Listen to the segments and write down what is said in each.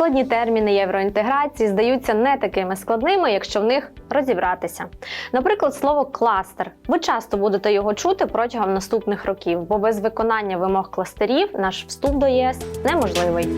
Складні терміни євроінтеграції здаються не такими складними, якщо в них розібратися. Наприклад, слово кластер. Ви часто будете його чути протягом наступних років, бо без виконання вимог кластерів наш вступ до ЄС неможливий.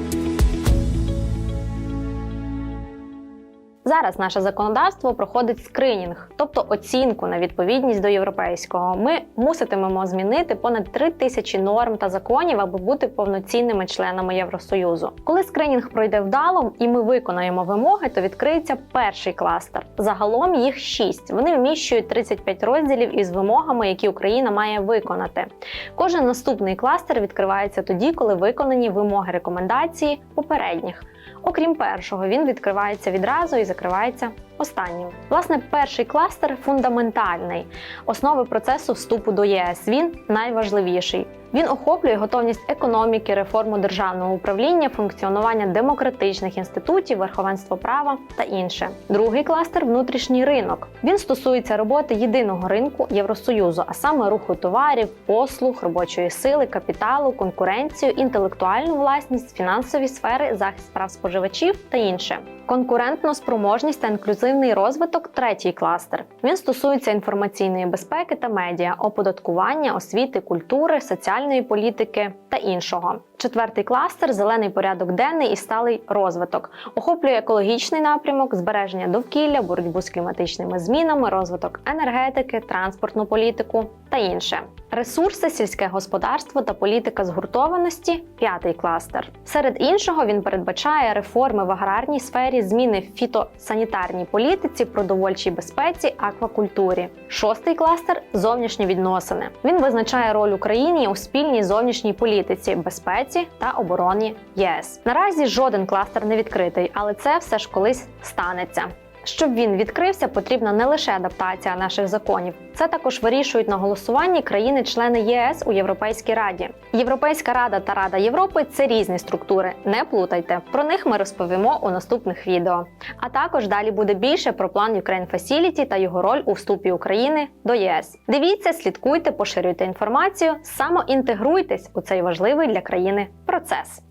Зараз наше законодавство проходить скринінг, тобто оцінку на відповідність до європейського. Ми муситимемо змінити понад 3 тисячі норм та законів, аби бути повноцінними членами Євросоюзу. Коли скринінг пройде вдало і ми виконаємо вимоги, то відкриється перший кластер. Загалом їх 6. Вони вміщують 35 розділів із вимогами, які Україна має виконати. Кожен наступний кластер відкривається тоді, коли виконані вимоги рекомендації попередніх. Окрім першого, він відкривається відразу і закривається останнім. Власне, перший кластер фундаментальний, основи процесу вступу до ЄС. Він найважливіший. Він охоплює готовність економіки, реформу державного управління, функціонування демократичних інститутів, верховенство права та інше. Другий кластер внутрішній ринок. Він стосується роботи єдиного ринку Євросоюзу, а саме руху товарів, послуг, робочої сили, капіталу, конкуренцію, інтелектуальну власність, фінансові сфери, захист прав споживачів та інше. Конкурентно спроможність та інклюзивний розвиток третій кластер. Він стосується інформаційної безпеки та медіа, оподаткування, освіти, культури, соціальної політики та іншого. Четвертий кластер зелений порядок денний і сталий розвиток, охоплює екологічний напрямок, збереження довкілля, боротьбу з кліматичними змінами, розвиток енергетики, транспортну політику та інше. Ресурси, сільське господарство та політика згуртованості п'ятий кластер. Серед іншого він передбачає реформи в аграрній сфері, зміни в фітосанітарній політиці, продовольчій безпеці, аквакультурі. Шостий кластер зовнішні відносини. Він визначає роль України у спільній зовнішній політиці, безпеці та обороні ЄС. Наразі жоден кластер не відкритий, але це все ж колись станеться. Щоб він відкрився, потрібна не лише адаптація наших законів. Це також вирішують на голосуванні країни-члени ЄС у Європейській Раді. Європейська Рада та Рада Європи це різні структури. Не плутайте. Про них ми розповімо у наступних відео. А також далі буде більше про план Ukraine Facility та його роль у вступі України до ЄС. Дивіться, слідкуйте, поширюйте інформацію, самоінтегруйтесь у цей важливий для країни процес.